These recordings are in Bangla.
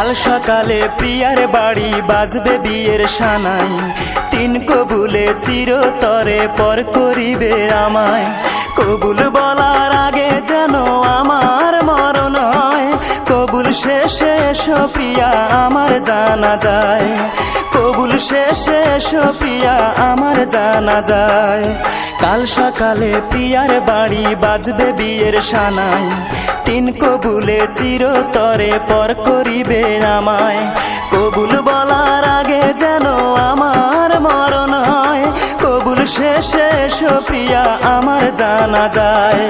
সকালে প্রিয়ার বাড়ি বাজবে বিয়ের সানাই। তিন কবুলে চিরতরে পর করিবে আমায়। কবুল বলার আগে যেন আমার মরণ হয়। কবুল শেষে প্রিয়া, আমার জানা যায়। কবুল শেষে প্রিয়া, আমার জানা যায়। কাল সকালে প্রিয়ার বাড়ি বাজবে বিয়ের সানাই। তিন কবুলে চিরতরে পর করিবে আমায়। কবুল বলার আগে যেন আমার মরণ হয়। কবুল শেষে সপ্রিয়া প্রিয়া আমার জানা যায়।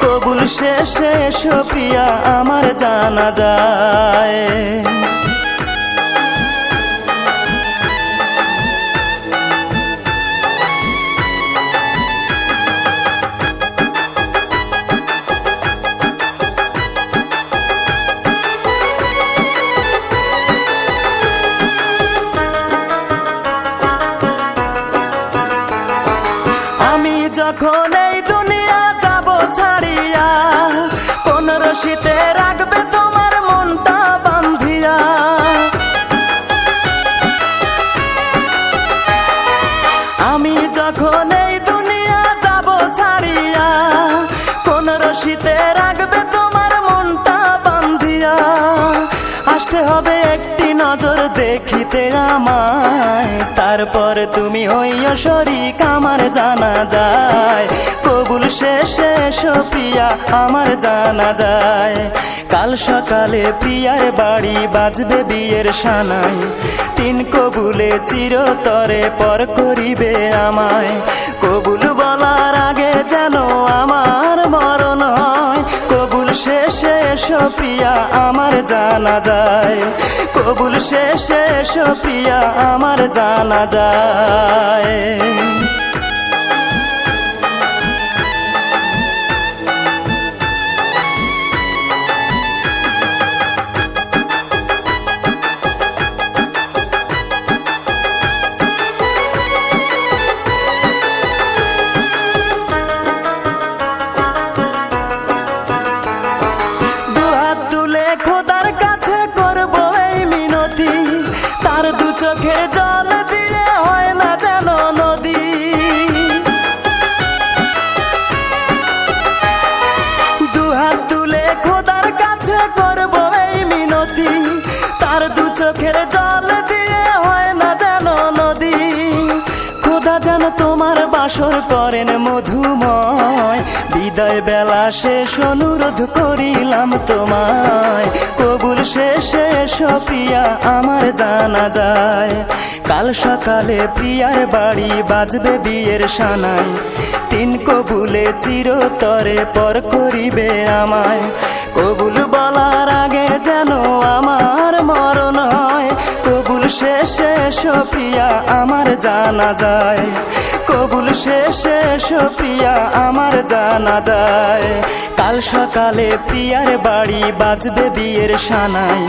কবুল শেষে সপ্রিয়া আমার জানা যায়। আমি যখন এই দেখিতে আমায় তারপর তুমি হইয়া শরিক, আমার জানা যায়। কবুল শেষে প্রিয়া, আমার জানা যায়। কাল সকালে প্রিয়ার বাড়ি বাজবে বিয়ের সানাই। তিন কবুলে চিরতরে পর করিবে আমায়। কবুল বলার আগে যেন শেষে প্রিয়া আমার জানা যায়। কবুল শেষে এসো প্রিয়া আমার জানা যায়। খোদার কাছে করব এই মিনতি। তার দু চোখের জল হয় না যেন নদী। তুলে খোদার কাছে করব এই মিনতি। তার দু চোখের জল দিয়ে হয় না যেন নদী। খোদা যেন তোমার বাসর করেন মধুময়। বিদায় বেলা শেষ, অনুরোধ করিলাম তোমায়। কবুল শেষে এসো প্রিয়া, আমার জানা যায়। কাল সকালে প্রিয়ার বাড়ি বাজবে বিয়ের সানাই। তিন কবুলে চিরতরে পর করিবে আমায়। কবুল বলার আগে যেন আমার শেষে এসো প্রিয়া আমার জানা যায়। কবুল শেষে এসো আমার জানা যায়। কাল সকালে প্রিয়ার বাড়ি বাজবে বিয়ের সানাই।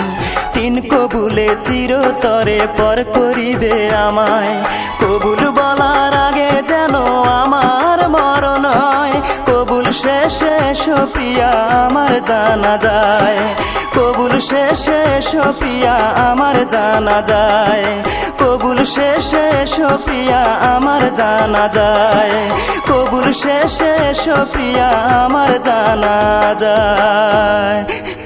তিন কবুলে চিরতরে পর করিবে আমায়। কবুল বলার আগে যেন আমার মরণ হয়। কবুল শেষে এসো আমার জানা যায়। কবুল শেষে সপিয়া আমার জানা যায়। কবুল শেষে সপিয়া আমার জানা যায়। কবুল শেষে সপিয়া আমার জানা যায়।